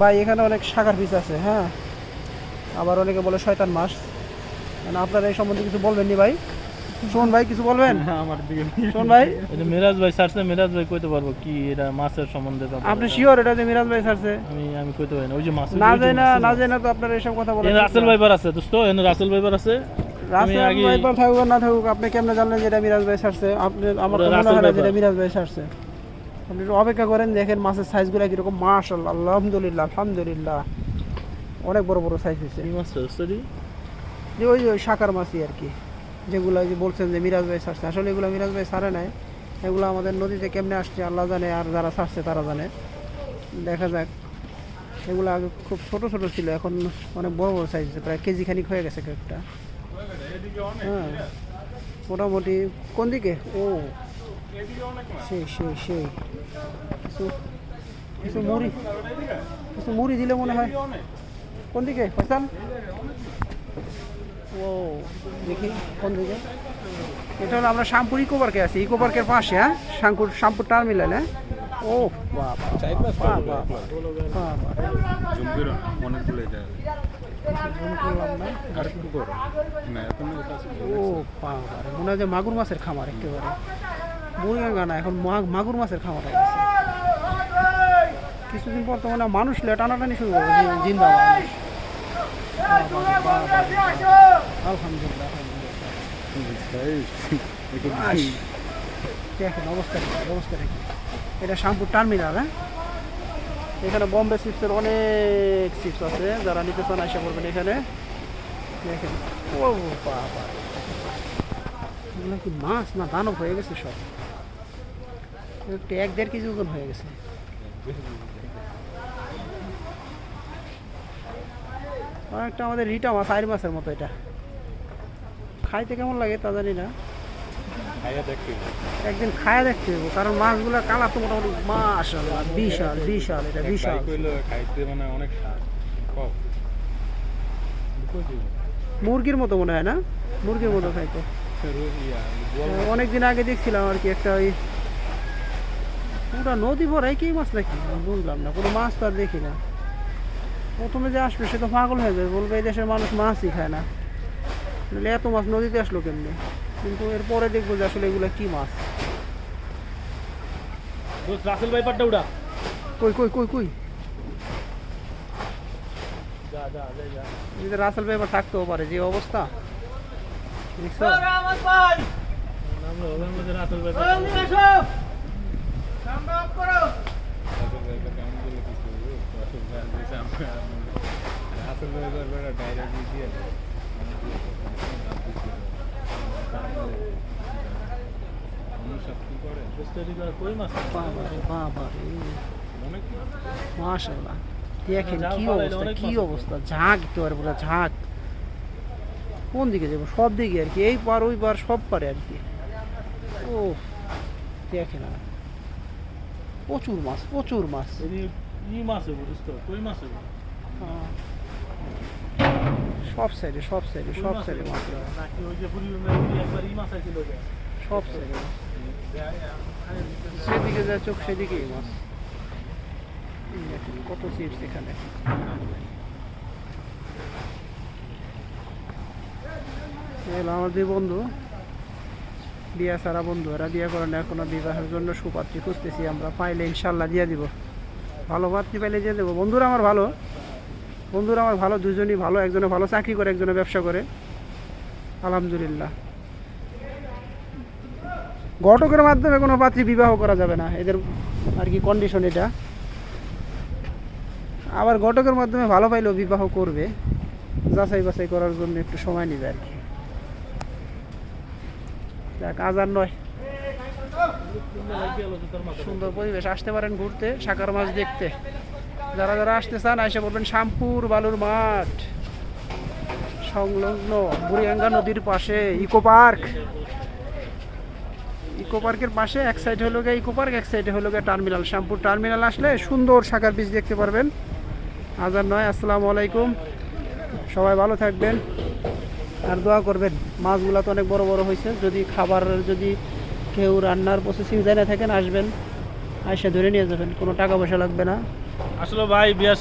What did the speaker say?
ভাই এখানে অনেক শাখার পিস আছে হ্যাঁ? আবার অনেকে বলে শয়তান মাছ। মানে আপনারা এই সম্বন্ধে কিছু বলবেন নি ভাই? শোন ভাই কিছু বলবেন? আমার দিকে শোন ভাই। এটা মিরাজ ভাই সারছে মিরাজ ভাই কইতে পারব কি এটা মাছের সম্বন্ধে তো আপনি শিওর এটা যে মিরাজ ভাই ছাড়ছে? আমি আমি কইতে পারি না ওই যে মাছ না যায় না না যায় না তো আপনারা এসব কথা বলেন রাসেল ভাইবার আছে দোস্ত এখানে রাসেল ভাই ভাইবার আছে। রাসেল ভাই বা থাকুক না থাকুক আপনি কেমনে জানলেন যে এটা মিরাজ ভাই সারছে আপনি আমার মনে হয় না যে এটা মিরাজ ভাই ছাড়ছে। আপনি একটু অপেক্ষা করেন দেখেন মাছের সাইজগুলো কীরকম। মাশাল্লাহ আলহামদুলিল্লাহ আলহামদুলিল্লাহ। অনেক বড় বড় সাইজ হয়েছে যে ওই যে ওই শাকার মাছই আর কি। যেগুলো যে বলছেন যে মিরাজ ভাই ছাড়ছে। আসলে এগুলো মিরাজ ভাই সারে নাই। এগুলো আমাদের নদীতে কেমনে আসছে আল্লাহ জানে আর যারা ছাড়ছে তারা জানে। দেখা যাক। এগুলো আগে খুব ছোট ছোট ছিল এখন অনেক বড় বড় সাইজ প্রায় কেজি খানিক হয়ে গেছে একটা হ্যাঁ। মোটামুটি কোন দিকে? ও সেই সেই সেই। কিছু কিছু মুড়ি কিছু মুড়ি দিলে মনে হয়। কোন দিকে? ফয়সাল ও দেখি কোন দিকে? এটা হলো আমরা শ্যামপুর ইকো পার্কে আছি। ইকো পার্কের পাশে হ্যাঁ? শ্যামপুর শ্যামপুর টার্মিনাল হ্যাঁ ও বাবা। ও বাবা মনে হয় যে মাগুর মাছের খামার একেবারে। মুরগা না এখন মাগুর মাছের খামার হয়ে গেছে। কিছুদিন পর তো মনে মানুষ টানাটানি শুরু করবে জি- জিন্দাবাদ আলহামদুলিল্লাহ আলহামদুলিল্লাহ। একটু আস। দেখেন, অবস্থা অবস্থা কি এটা শ্যামপুর টার্মিনাল হ্যাঁ? এখানে বম্বে চিপসের অনেক চিপস আছে, যারা নিতে চান আসা করবেন এখানে। দেখেন, ও বাবা। এগুলো কি মাছ? না দানব হয়ে গেছে সব। একটু এক দেড় কেজি ওজন হয়ে গেছে। একটা আমাদের রিটা মাছ আইর মাছের মতো এটা। খাইতে কেমন লাগে তা জানি না। একদিন খায়া দেখতে হবে কারণ মাছগুলো কালার তো মোটামুটি মাশাআল্লাহ বিশাল বিশাল এটা বিশাল। খাইতে মানে অনেক মুরগির মতো মনে হয় না? মুরগির মতো খাইতে। অনেক দিন আগে দেখছিলাম আর কি একটা ওই পুরা নদী ভরাই কি মাছ নাকি? বুঝলাম না কোনো মাছ তো আর দেখি না। প্রথমে যে আসবে সে তো পাগল হয়ে যাবে বলবে এই দেশের মানুষ মাছই খায় না। এত মাছ নদীতে আসলো কেমনি? কিন্তু এরপরে দেখব যে আসলে এগুলো কি মাছ। রাসেল উড়া। কই কই রাসেল থাকতেও পারে যে অবস্থা। মাশাআল্লাহ দেখেন কি অবস্থা কি। অবস্থা ঝাঁক একেবারে পুরো ঝাঁক কোন দিকে যাব? সব দিকে আর কি। এই পার ওই পার সব পারে আর কি। ও দেখে না। প্রচুর মাছ প্রচুর মাছ। হ্যাঁ। সব সাইডে সব সাইডে সব সাইডে মাছ। সব সাইডে সেদিকে যা চোখ সেদিকেই মাছ। কত চিপস এখানে। এই আমার দুই বন্ধু। বিয়া সারা বন্ধু এরা বিয়ে করেন এখনও বিবাহের জন্য সুপাত্রী খুঁজতেছি, আমরা পাইলে ইনশাল্লাহ দিয়ে দিব। ভালো পাত্রী পাইলে দিয়ে দেবো। বন্ধুরা আমার ভালো। বন্ধুরা আমার ভালো, দুজনই ভালো, একজনে ভালো চাকরি করে, একজনে ব্যবসা করে। আলহামদুলিল্লাহ। ঘটকের মাধ্যমে কোনো পাত্রী বিবাহ করা যাবে না। এদের আর কি কন্ডিশন এটা। আবার ঘটকের মাধ্যমে ভালো পাইলেও বিবাহ করবে। যাচাই বাছাই করার জন্য একটু সময় নেবে আর কি। যাক আজার নয়। সুন্দর পরিবেশ, আসতে পারেন ঘুরতে সাকার মাছ দেখতে। যারা যারা আসতে চান এসে বলবেন শ্যামপুর বালুর মাঠ। সংলগ্ন বুড়িয়াঙ্গা নদীর পাশে, ইকো পার্ক। ইকো পার্কের পাশে, এক সাইড হলো গিয়ে ইকো পার্ক, এক সাইডে হলো গিয়ে টার্মিনাল। শ্যামপুর টার্মিনাল আসলে সুন্দর শাখার বীজ দেখতে পারবেন। আজার নয়, আসসালামু আলাইকুম। সবাই ভালো থাকবেন। আর দোয়া করবেন, মাছগুলো তো অনেক বড় বড় হয়েছে। যদি খাবার, যদি কেউ রান্নার প্রসেসিং জানা থাকেন, আসবেন আসে ধরে নিয়ে যাবেন, কোনো টাকা পয়সা লাগবে না। আসলে ভাই